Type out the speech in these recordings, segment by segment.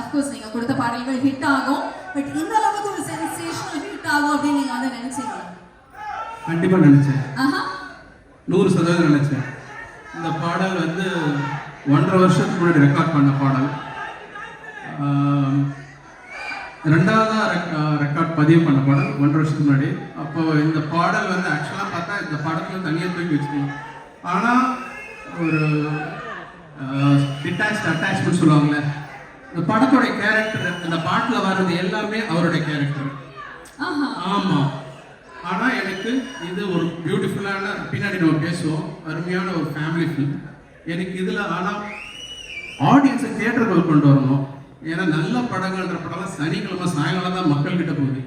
Of course நீங்க கொடுத்த பாடல்கள் ஹிட் ஆகும். பட் இந்த அளவுக்கு ஒரு சென்சேஷனல் ஹிட் ஆகும் அப்படின்னு நீங்க வந்து நினைச்சீங்க கண்டிப்பா நினைச்சேன். நூறு சதவீதம் நினைச்சேன். இந்த பாடல் வந்து ஒன்றரை வருஷத்துக்கு முன்னாடி ரெக்கார்ட் பண்ண பாடல். ஆஹ் ரெண்டாவதா ரெக்கார்ட் பதிவு பண்ண பாடல் ஒன்றரை வருஷத்துக்கு முன்னாடி. அப்போ இந்த பாடல் வந்து ஆக்சுவலாக பார்த்தா இந்த படத்தில் தனியாக தூக்கி வச்சுக்கலாம் ஆனால் ஒரு டிட்டாச் அட்டாச்மெண்ட் சொல்லுவாங்கல்ல இந்த படத்தோட கேரக்டர் இந்த பாட்டில் வர்றது எல்லாமே அவருடைய கேரக்டர் ஆமா. ஆனா எனக்கு இது ஒரு பியூட்டிஃபுல்லான பின்னாடி நம்ம பேசுவோம். அருமையான ஒரு ஃபேமிலி ஃபிலிம் எனக்கு இதுல ஆனா ஆடியன்ஸை தியேட்டர்கள் கொண்டு வரணும். ஏன்னா நல்ல படங்கள்ன்ற படம்லாம் சனிக்கிழமை சாயங்காலம் தான் மக்கள் கிட்ட போகுது.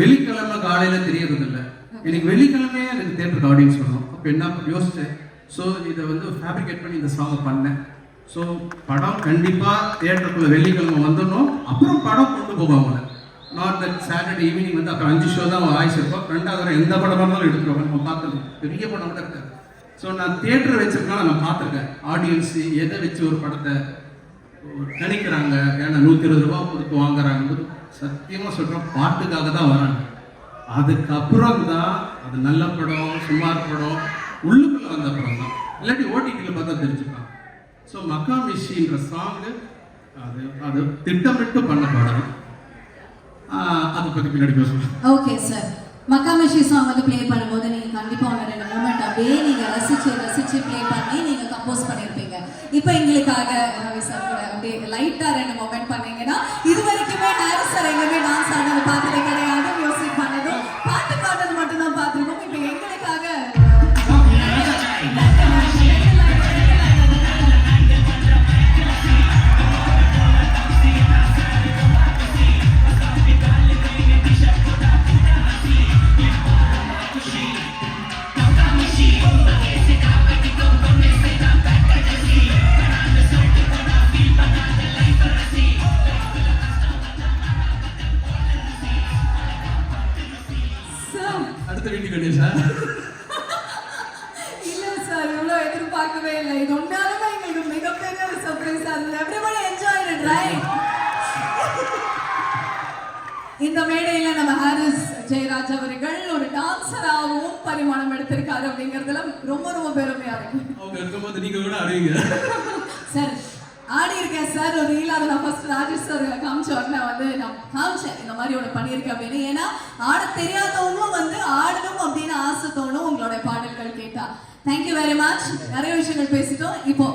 வெள்ளிக்கிழமை காலையில தெரியறது இல்ல எனக்கு வெள்ளிக்கிழமையே எனக்கு தியேட்டருக்கு ஆடியன்ஸ் வரணும். அப்போ என்ன யோசிச்சேன். ஸோ இதை வந்து ஃபேப்ரிகேட் பண்ணி இந்த சாங்கை பண்ணேன். ஸோ படம் கண்டிப்பாக தியேட்டருக்குள்ள வெள்ளிக்கிழமை வந்துடணும். அப்புறம் படம் கொண்டு போவாங்க நாட் தட் சாட்டர்டே ஈவினிங் வந்து அப்புறம் அஞ்சு ஷோ தான் ஆயிடுச்சு இருப்போம் ரெண்டாவது எந்த படமாக இருந்தாலும் எடுத்துருவோம் நம்ம பார்த்தது பெரிய படம் கூட இருக்காது. ஸோ நான் தியேட்டர் வச்சிருக்கனால நான் பார்த்துருக்கேன். ஆடியன்ஸ் எதை வச்சு ஒரு படத்தை கணிக்கிறாங்க? ஏன்னா நூற்றி இருபது ரூபா கொடுத்து வாங்குறாங்க சத்தியமாக சொல்கிறோம் பாட்டுக்காக தான் வராங்க. அதுக்கப்புறம் தான் அது நல்ல படம் சுமார் படம் உள்ளுக்குள்ளே வந்த படம் தான். இல்லாட்டி ஓடிடியில் பார்த்தா தெரிஞ்சுக்கலாம். ஸோ மக்கா மிஷின்ற சாங்கு அது அது திட்டமிட்டு பண்ண படம் ஆஹ் அதை பற்றி பின்னாடி பேசுவோம். ஓகே சார் மக்காமிஷி சாங் வந்து ப்ளே பண்ணும்போது நீங்க கண்டிப்பா உங்க ரெண்டு மூமெண்ட் அப்படியே நீங்க ரசிச்சு ரசிச்சு ப்ளே பண்ணி நீங்க கம்போஸ் பண்ணியிருப்பீங்க இப்போ எங்களுக்கு அடுத்த வீட்டுக்கு கணேஷா இல்ல சார் இவ்வளவு எதிர்பார்க்கவே இல்லை. இது உண்மையாலுமே எங்களுக்கு மிகப்பெரிய ஒரு சர்ப்ரைஸ் இருந்தது. எவ்ரிபடி என்ஜாய் இட் ரைட் இந்த மேடையில நம்ம ஹாரிஸ் ஜெயராஜ் அவர்கள் ஒரு டான்சராகவும் பரிமாணம் எடுத்திருக்காரு அப்படிங்கறதுல ரொம்ப ரொம்ப பெருமையா இருக்கு. அவங்க இருக்கும்போது நீங்க கூட அடையுங்க சார் ஆடி இருக்கேன் சார். ஒரு ரீல் அதில் ஃபர்ஸ்ட் ராஜேஷ் சார் காமிச்ச உடனே வந்து நான் காமிச்சேன் இந்த மாதிரி ஒன்று பண்ணியிருக்கேன் அப்படின்னு. ஏன்னா ஆட தெரியாதவங்களும் வந்து ஆடணும் அப்படின்னு ஆசை தோணும் உங்களோட பாடல்கள் கேட்டா. தேங்க்யூ வெரி மச் நிறைய விஷயங்கள் பேசிட்டோம். இப்போ